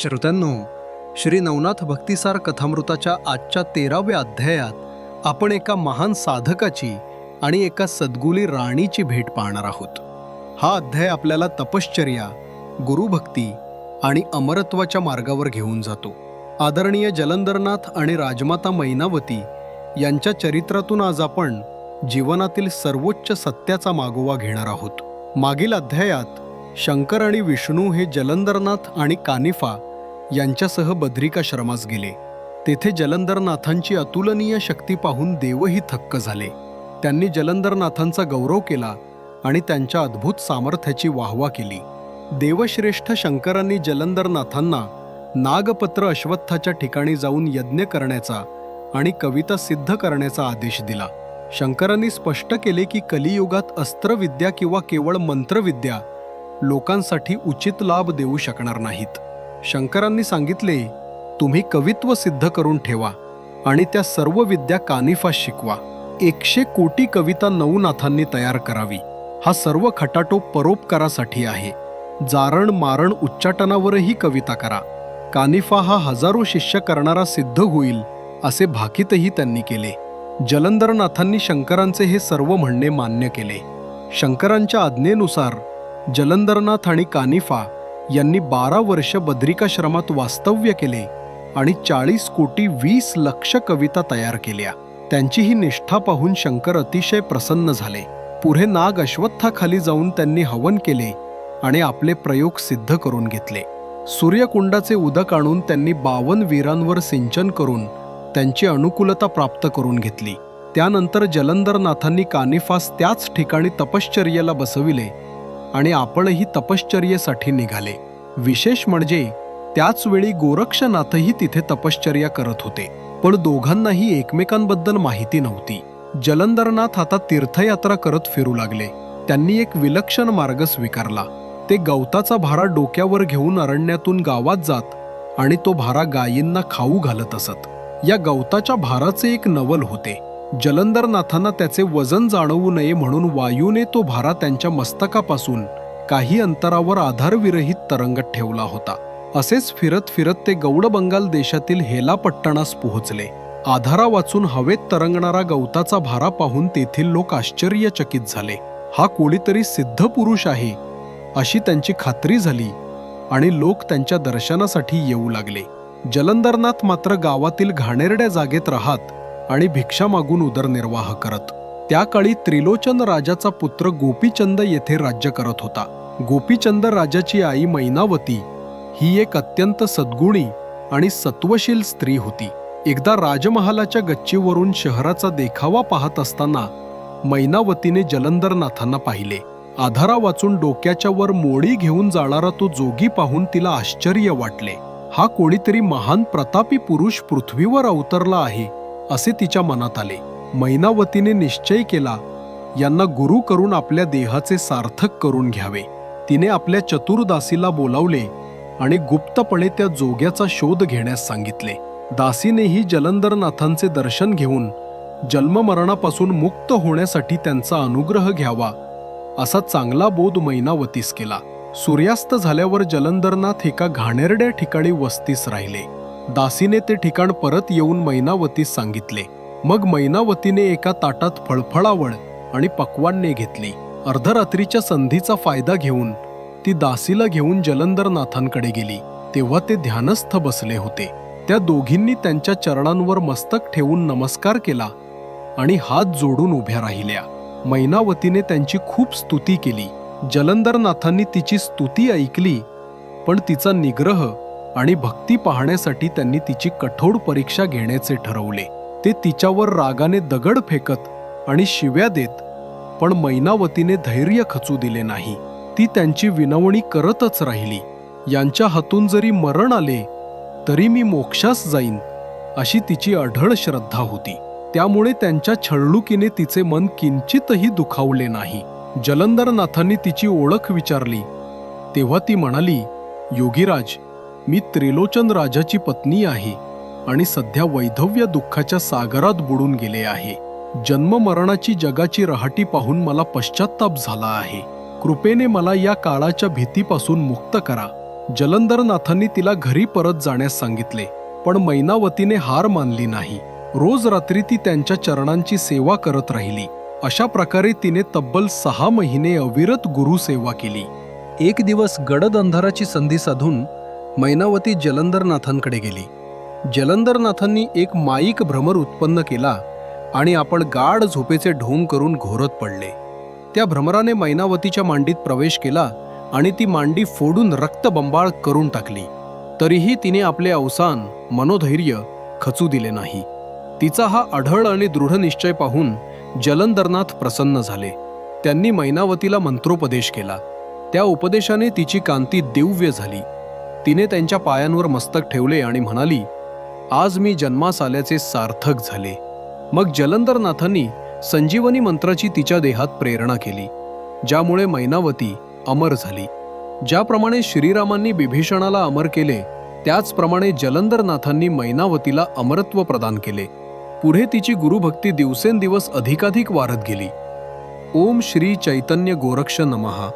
श्रोत्यांनो श्री नवनाथ भक्तिसार कथामृताच्या आजच्या तेराव्या अध्यायात आपण एका महान साधकाची आणि एका सद्गुली राणीची भेट पाहणार आहोत. हा अध्याय आपल्याला तपश्चर्या गुरुभक्ती आणि अमरत्वाच्या मार्गावर घेऊन जातो. आदरणीय जलंधरनाथ आणि राजमाता मैनावती यांच्या चरित्रातून आज आपण जीवनातील सर्वोच्च सत्याचा मागोवा घेणार आहोत. मागील अध्यायात शंकर आणि विष्णू हे जलंधरनाथ आणि कानिफा यांच्यासह बद्रिकाश्रमास गेले. तेथे जलंधरनाथांची अतुलनीय शक्ती पाहून देवही थक्क झाले. त्यांनी जलंधरनाथांचा गौरव केला आणि त्यांच्या अद्भुत सामर्थ्याची वाहवा केली. देवश्रेष्ठ शंकरांनी जलंधरनाथांना नागपत्र अश्वत्थाच्या ठिकाणी जाऊन यज्ञ करण्याचा आणि कविता सिद्ध करण्याचा आदेश दिला. शंकरांनी स्पष्ट केले की कलियुगात अस्त्रविद्या किंवा केवळ मंत्रविद्या लोकांसाठी उचित लाभ देऊ शकणार नाहीत. शंकरांनी सांगितले तुम्ही कवित्व सिद्ध करून ठेवा आणि त्या सर्व विद्या कानिफा शिकवा. एकशे कोटी कविता नवनाथांनी तयार करावी. हा सर्व खटाटोप परोपकारासाठी आहे. जारण मारण उच्चाटनावरही कविता करा. कानिफा हा हजारो शिष्य करणारा सिद्ध होईल असे भाकीतही त्यांनी केले. जलंधरनाथांनी शंकरांचे हे सर्व म्हणणे मान्य केले. शंकरांच्या आज्ञेनुसार जलंधरनाथ आणि कानिफा यांनी बारा वर्ष बद्रिकाश्रमात वास्तव्य केले आणि चाळीस कोटी वीस लक्ष कविता तयार केल्या. त्यांची ही निष्ठा पाहून शंकर अतिशय प्रसन्न झाले. पुढे नाग अश्वत्थाखाली जाऊन त्यांनी हवन केले आणि आपले प्रयोग सिद्ध करून घेतले. सूर्यकुंडाचे उदक आणून त्यांनी बावन वीरांवर सिंचन करून त्यांची अनुकूलता प्राप्त करून घेतली. त्यानंतर जलंधरनाथांनी कानिफास त्याच ठिकाणी तपश्चर्येला बसविले आणि आपणही तपश्चर्येसाठी निघाले. विशेष म्हणजे त्याचवेळी गोरक्षनाथही तिथे तपश्चर्या करत होते. पण दोघांनाही एकमेकांबद्दल माहिती नव्हती. जलंधरनाथ आता तीर्थयात्रा करत फिरू लागले. त्यांनी एक विलक्षण मार्ग स्वीकारला. ते गवताचा भारा डोक्यावर घेऊन अरण्यातून गावात जात आणि तो भारा गायींना खाऊ घालत असत. या गवताच्या भाराचे एक नवल होते. जलंदरनाथांना त्याचे वजन जाणवू नये म्हणून वायूने तो भारा त्यांच्या मस्तकापासून काही अंतरावर आधारविरहित तरंगत ठेवला होता. असेच फिरत फिरत ते गौड बंगाल देशातील हेलापट्टणास पोहोचले. आधारा वाचून हवेत तरंगणारा गवताचा भारा पाहून तेथील लोक आश्चर्यचकित झाले. हा कोणीतरी सिद्ध पुरुष आहे अशी त्यांची खात्री झाली आणि लोक त्यांच्या दर्शनासाठी येऊ लागले. जलंदरनाथ मात्र गावातील घाणेरड्या जागेत राहत आणि भिक्षा मागून उदरनिर्वाह करत. त्या काळी त्रिलोचन राजाचा पुत्र गोपीचंद येथे राज्य करत होता. गोपीचंद राजाची आई मैनावती ही एक अत्यंत सद्गुणी आणि सत्वशील स्त्री होती. एकदा राजमहालाच्या गच्चीवरून शहराचा देखावा पाहत असताना मैनावतीने जलंधरनाथांना पाहिले. आधारा वाचून डोक्याच्या वर मोडी घेऊन जाणारा तो जोगी पाहून तिला आश्चर्य वाटले. हा कोणीतरी महान प्रतापी पुरुष पृथ्वीवर अवतरला आहे. असे तिच्या मनात आले. मैनावतीने निश्चय केला यांना गुरु करून आपल्या देहाचे सार्थक करून घ्यावे. तिने आपल्या चतुर्दासीला बोलावले आणि गुप्तपणे त्या जोग्याचा शोध घेण्यास सांगितले. दासीनेही जलंधरनाथांचे दर्शन घेऊन जन्ममरणापासून मुक्त होण्यासाठी त्यांचा अनुग्रह घ्यावा असा चांगला बोध मैनावतीस केला. सूर्यास्त झाल्यावर जलंधरनाथ एका घाणेरड्या ठिकाणी वस्तीस राहिले. दासीने ते ठिकाण परत येऊन मैनावतीस सांगितले. मग मैनावतीने एका ताटात फळफळावळ आणि पक्वान्ने घेतली. अर्धरात्रीच्या संधीचा फायदा घेऊन ती दासीला घेऊन जलंधरनाथांकडे गेली. तेव्हा ते ध्यानस्थ बसले होते. त्या दोघींनी त्यांच्या चरणांवर मस्तक ठेवून नमस्कार केला आणि हात जोडून उभ्या राहिल्या. मैनावतीने त्यांची खूप स्तुती केली. जलंधरनाथांनी तिची स्तुती ऐकली पण तिचा निग्रह आणि भक्ती पाहण्यासाठी त्यांनी तिची कठोर परीक्षा घेण्याचे ठरवले. ते तिच्यावर रागाने दगड फेकत आणि शिव्या देत पण मैनावतीने धैर्य खचू दिले नाही. ती त्यांची विनवणी करतच राहिली. यांच्या हातून जरी मरण आले तरी मी मोक्षास जाईन अशी तिची अढळ श्रद्धा होती. त्यामुळे त्यांच्या छळणुकीने तिचे मन किंचितही दुखावले नाही. जलंधरनाथांनी तिची ओळख विचारली. तेव्हा ती म्हणाली योगीराज मी त्रिलोचन राजाची पत्नी आहे आणि सध्या वैधव्य दुःखाच्या सागरात बुडून गेले आहे. जन्म मरणाची जगाची रहाटी पाहून मला पश्चाताप झाला आहे. कृपेने मला या काळाच्या भीतीपासून मुक्त करा. जलंधरनाथांनी तिला घरी परत जाण्यास सांगितले पण मैनावतीने हार मानली नाही. रोज रात्री ती त्यांच्या चरणांची सेवा करत राहिली. अशा प्रकारे तिने तब्बल सहा महिने अविरत गुरुसेवा केली. एक दिवस गडद अंधाराची संधी साधून मैनावती जलंधरनाथांकडे गेली. जलंधरनाथांनी एक माईक भ्रमर उत्पन्न केला आणि आपण गाढ झोपेचे ढोंग करून घोरत पडले. त्या भ्रमराने मैनावतीच्या मांडीत प्रवेश केला आणि ती मांडी फोडून रक्तबंबाळ करून टाकली. तरीही तिने आपले अवसान मनोधैर्य खचू दिले नाही. तिचा हा अढळ आणि दृढ निश्चय पाहून जलंधरनाथ प्रसन्न झाले. त्यांनी मैनावतीला मंत्रोपदेश केला. त्या उपदेशाने तिची कांती दिव्य झाली. तिने त्यांच्या पायांवर मस्तक ठेवले आणि म्हणाली आज मी जन्मास आल्याचे सार्थक झाले. मग जलंधरनाथांनी संजीवनी मंत्राची तिच्या देहात प्रेरणा केली ज्यामुळे मैनावती अमर झाली. ज्याप्रमाणे श्रीरामांनी बिभीषणाला अमर केले त्याचप्रमाणे जलंधरनाथांनी मैनावतीला अमरत्व प्रदान केले. पुढे तिची गुरुभक्ती दिवसेंदिवस अधिकाधिक वाढत गेली. ओम श्री चैतन्य गोरक्ष नमहा